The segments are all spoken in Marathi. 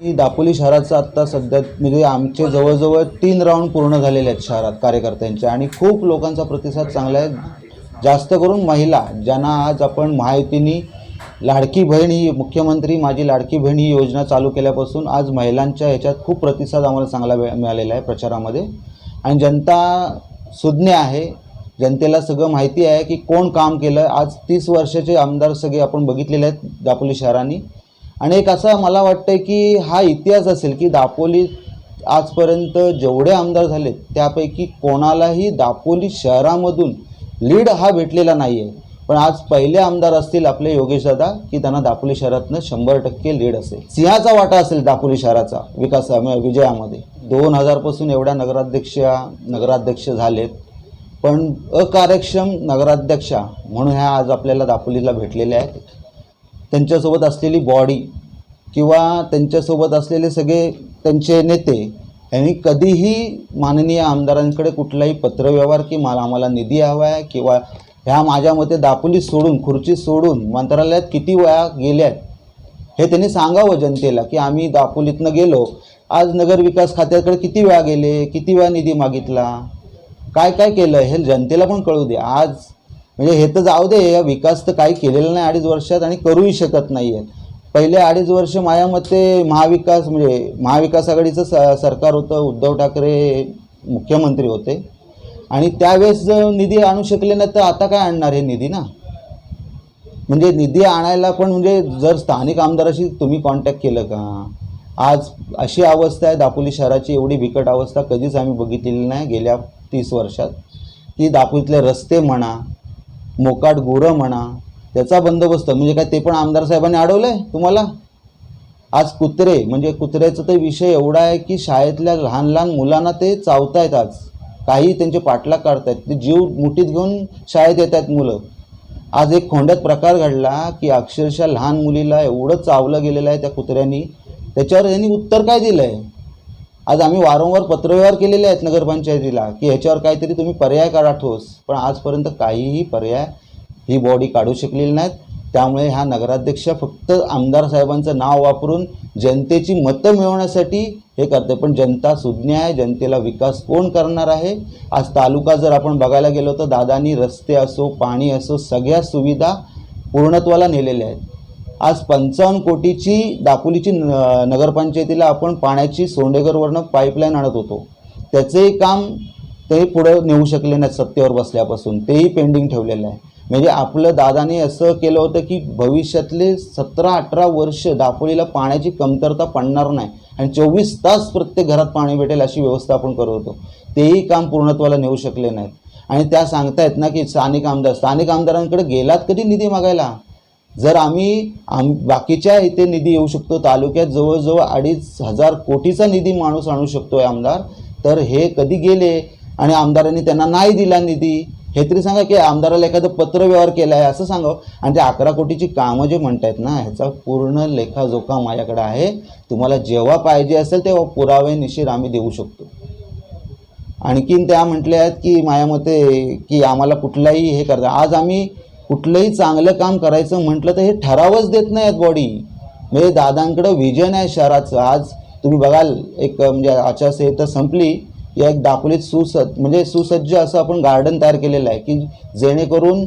दापोली शहराचं आत्ता सध्या म्हणजे आमचे जवळजवळ तीन राऊंड पूर्ण झालेले आहेत शहरात कार्यकर्त्यांचे. आणि खूप लोकांचा प्रतिसाद चांगला आहे. जास्त करून महिला ज्यांना आज आपण महायुतीनी लाडकी बहीण ही मुख्यमंत्री माझी लाडकी बहीण ही योजना चालू केल्यापासून आज महिलांच्या ह्याच्यात खूप प्रतिसाद आम्हाला चांगला मिळालेला आहे प्रचारामध्ये. आणि जनता सुज्ञ आहे. जनतेला सगळं माहिती आहे की कोण काम केलं. आज तीस वर्षाचे आमदार सगळे आपण बघितलेले आहेत दापोली शहरांनी. आणि एक असं मला वाटतं की हा इतिहास असेल की दापोली आजपर्यंत जेवढे आमदार झालेत त्यापैकी कोणालाही दापोली शहरामधून लीड हा भेटलेला नाही आहे पण आज पहिले आमदार असतील आपले योगेश दादा की त्यांना दापोली शहरातनं शंभर टक्के लीड असेल. सिंहाचा वाटा असेल दापोली शहराचा विकास विजयामध्ये. दोन हजारपासून एवढ्या नगराध्यक्ष नगराध्यक्ष झालेत. पण अकार्यक्षम नगराध्यक्षा म्हणून ह्या आज आपल्याला दापोलीला भेटलेल्या आहेत. त्यांच्यासोबत असलेली बॉडी किंवा त्यांच्यासोबत असलेले सगळे त्यांचे नेते यांनी कधीही माननीय आमदारांकडे कुठलाही पत्रव्यवहार की मला आम्हाला निधी हवा आहे किंवा ह्या माझ्या मते दापोली सोडून खुर्ची सोडून मंत्रालयात किती वेळा गेल्या आहेत हे त्यांनी सांगावं जनतेला की आम्ही दापोलीतनं गेलो. आज नगरविकास खात्याकडे किती वेळा गेले? किती वेळा निधी मागितला? काय काय केलं? हे जनतेला पण कळू दे. आज म्हणजे हे तर जाऊ दे या विकास तर काही केलेला नाही अडीच वर्षात आणि करूही शकत नाही आहेत पहिले अडीच वर्ष माझ्या मते महाविकास म्हणजे महाविकास आघाडीचं स सरकार होतं उद्धव ठाकरे मुख्यमंत्री होते. आणि त्यावेळेस जर निधी आणू शकले नाही तर आता काय आणणार हे निधी ना? म्हणजे निधी आणायला पण म्हणजे जर स्थानिक आमदाराशी तुम्ही कॉन्टॅक्ट केलं का? आज अशी अवस्था आहे दापोली शहराची एवढी बिकट अवस्था कधीच आम्ही बघितलेली नाही गेल्या तीस वर्षात. की दापोलीतले रस्ते म्हणा मोकाट गुरं म्हणा त्याचा बंदोबस्त म्हणजे काय ते पण आमदार साहेबांनी अडवलं आहे तुम्हाला? आज कुत्रे म्हणजे कुत्र्याचा तर विषय एवढा आहे की शाळेतल्या लहान लहान मुलांना ते चावतायत आज. काही त्यांचे पाठलाग काढतायत. ते जीव मुठीत घेऊन शाळेत येत आहेत मुलं. आज एक खोंड्यात प्रकार घडला की अक्षरशः लहान मुलीला एवढं चावलं गेलेलं आहे त्या कुत्र्यांनी. त्याच्यावर यांनी उत्तर काय दिलं आहे आज आम्ही वारंवार पत्रव्यवहार केलेले आहेत नगरपंचायतीला की ह्याच्यावर काहीतरी तुम्ही पर्याय काढा ठोस. पण आजपर्यंत काहीही पर्याय ही बॉडी काढू शकलेली नाहीत. त्यामुळे ह्या नगराध्यक्ष फक्त आमदार साहेबांचं नाव वापरून जनतेची मतं मिळवण्यासाठी हे करते. पण जनता सुज्ञ आहे जनतेला विकास कोण करणार आहे? आज तालुका जर आपण बघायला गेलो तर दादानी रस्ते असो पाणी असो सगळ्या सुविधा पूर्णत्वाला नेलेल्या आहेत. आज पंचावन्न कोटीची दापोलीची न नगरपंचायतीला आपण पाण्याची सोंडेगरवरनं पाईपलाईन आणत होतो. त्याचंही काम ते पुढं नेऊ शकले नाहीत सत्तेवर बसल्यापासून. तेही पेंडिंग ठेवलेलं आहे. म्हणजे आपलं दादाने असं केलं होतं की भविष्यातले सतरा अठरा वर्ष दापोलीला पाण्याची कमतरता पडणार नाही आणि चोवीस तास प्रत्येक घरात पाणी भेटेल अशी व्यवस्था आपण करत होतो. तेही काम पूर्णत्वाला नेऊ शकले नाहीत. आणि त्या सांगतायत ना की स्थानिक आमदार स्थानिक आमदारांकडे गेलात कधी निधी मागायला? जर आम्ही आम बाकीच्या इथे निधी येऊ शकतो तालुक्यात जवळजवळ अडीच हजार कोटीचा निधी माणूस आणू शकतोय आमदार तर हे कधी गेले आणि आमदारांनी त्यांना नाही दिला निधी हे तरी सांगा की आमदाराला एखादं पत्रव्यवहार केला आहे असं सांगावं आणि ते अकरा कोटीची कामं जे म्हणतायत ना ह्याचा पूर्ण लेखाजोखा माझ्याकडे आहे. तुम्हाला जेव्हा पाहिजे असेल तेव्हा पुरावे निश्चित आम्ही देऊ शकतो. आणखीन त्या म्हटल्या आहेत की माझ्या मते की आम्हाला कुठलाही हे करता. आज आम्ही कुठलंही चांगलं काम करायचं म्हटलं तर हे ठरावच देत नाही आहेत बॉडी म्हणजे दादांकडं विजन आहे शहराचं. आज तुम्ही बघाल एक म्हणजे आचारसंहिता संपली या एक दापोलीत सुसज्ज म्हणजे सुसज्ज असं आपण गार्डन तयार केलेलं आहे की जेणेकरून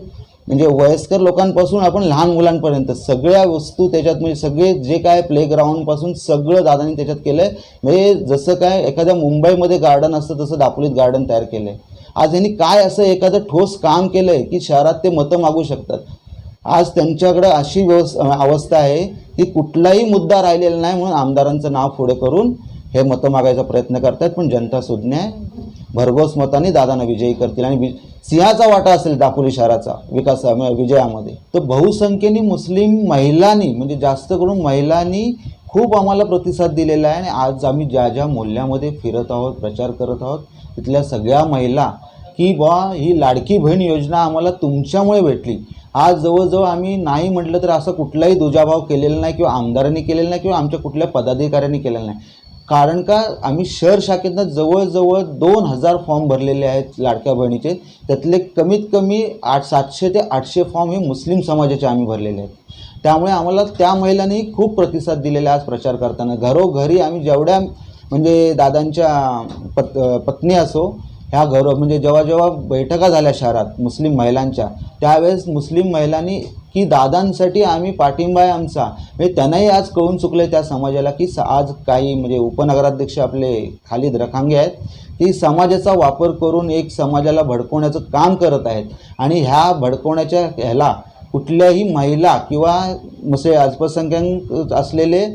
म्हणजे वयस्कर लोकांपासून आपण लहान मुलांपर्यंत सगळ्या वस्तू त्याच्यात म्हणजे सगळे जे काय प्लेग्राऊंडपासून सगळं दादांनी त्याच्यात केलं आहे म्हणजे जसं काय एखाद्या मुंबईमध्ये गार्डन असतं तसं दापोलीत गार्डन तयार केलं आहे आज यांनी काय असं एखादं ठोस काम केलं आहे की शहरात ते मतं मागू शकतात? आज त्यांच्याकडं अशी व्यवस् अवस्था आहे की कुठलाही मुद्दा राहिलेला नाही म्हणून आमदारांचं नाव पुढे करून हे मतं मागायचा प्रयत्न करतात पण जनता सुज्ञ आहे. भरघोस मताने दादांना विजयी करतील आणि सिंहाचा वाटा असेल दापोली शहराचा विकास विजयामध्ये तर बहुसंख्येने मुस्लिम महिलांनी म्हणजे जास्त करून महिलांनी खूप आम्हाला प्रतिसाद दिलेला आहे आणि आज आम्ही ज्या ज्या मूल्यामध्ये फिरत आहोत प्रचार करत आहोत तिथल्या सगळ्या महिला की बा ही लाडकी बहीण योजना आम्हाला तुमच्यामुळे भेटली. आज जवळजवळ आम्ही नाही म्हटलं तर असं कुठलाही दुजाभाव केलेला नाही किंवा आमदारांनी केलेला नाही किंवा आमच्या कुठल्या पदाधिकाऱ्यांनी केलेला नाही. कारण का आम्ही शहर शाखेतनं जवळजवळ दोन हजार फॉर्म भरलेले आहेत लाडक्या बहिणीचे. त्यातले कमीत कमी आठ सातशे ते आठशे फॉर्म हे मुस्लिम समाजाचे आम्ही भरलेले आहेत. त्यामुळे आम्हाला त्या महिलांनी खूप प्रतिसाद दिलेला आज प्रचार करताना. घरोघरी आम्ही जेवढ्या म्हणजे दादांच्या पत पत्नी असो ह्या घर म्हणजे जेव्हा जेव्हा बैठका झाल्या शहरात मुस्लिम महिलांच्या त्यावेळेस मुस्लिम महिलांनी की दादांसाठी आम्ही पाठिंबा आहे आमचा. म्हणजे त्यांनाही आज कळून चुकलं त्या समाजाला की स- आज काही म्हणजे उपनगराध्यक्ष आपले खालिद रखांगे आहेत की समाजाचा वापर करून एक समाजाला भडकवण्याचं काम करत आहेत. आणि ह्या भडकवण्याच्या ह्याला कुठल्याही महिला किंवा मसे अल्पसंख्याक असलेले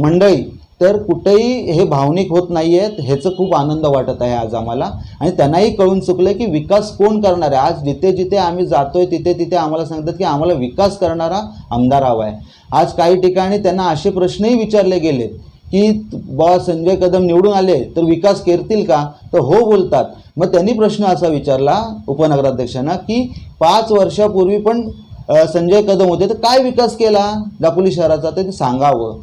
मंडळी तर कुठेही हे भावनिक होत नाही आहेत ह्याचं खूप आनंद वाटत आहे आज आम्हाला. आणि त्यांनाही कळून चुकलं की विकास कोण करणार आहे? आज जिथे जिथे आम्ही जातो आहे तिथे तिथे आम्हाला सांगतात की आम्हाला विकास करणारा आमदार हवा आहे. आज काही ठिकाणी त्यांना असे प्रश्नही विचारले गेले की बा संजय कदम निवडून आले तर विकास करतील का? तर हो बोलतात. मग त्यांनी प्रश्न असा विचारला उपनगराध्यक्षांना की पाच वर्षापूर्वी पण संजय कदम होते तर काय विकास केला दापोली शहराचा? तर ते सांगावं.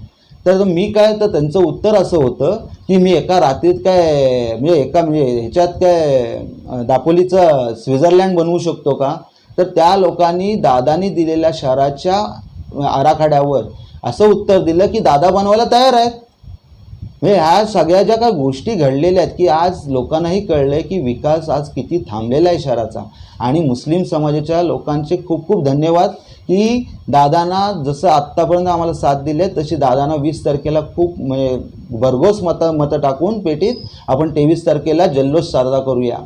तर मी काय तर त्यांचं उत्तर असं होतं की मी एका रात्रीत काय म्हणजे एका म्हणजे ह्याच्यात काय दापोलीचं स्वित्झर्लंड बनवू शकतो का? तर त्या लोकांनी दादानी दिलेल्या शहराच्या आराखड्यावर असं उत्तर दिलं की दादा बनवायला तयार आहेत. म्हणजे ह्या सगळ्या ज्या काही गोष्टी घडलेल्या आहेत की आज लोकांनाही कळलं आहे की विकास आज किती थांबलेला आहे शहराचा. आणि मुस्लिम समाजाच्या लोकांचे खूप खूप धन्यवाद की दादांना जसं आत्तापर्यंत आम्हाला साथ दिले तशी दादांना वीस तारखेला खूप म्हणजे भरघोस मतं मतं टाकून पेटीत आपण तेवीस तारखेला जल्लोष साजरा करूया.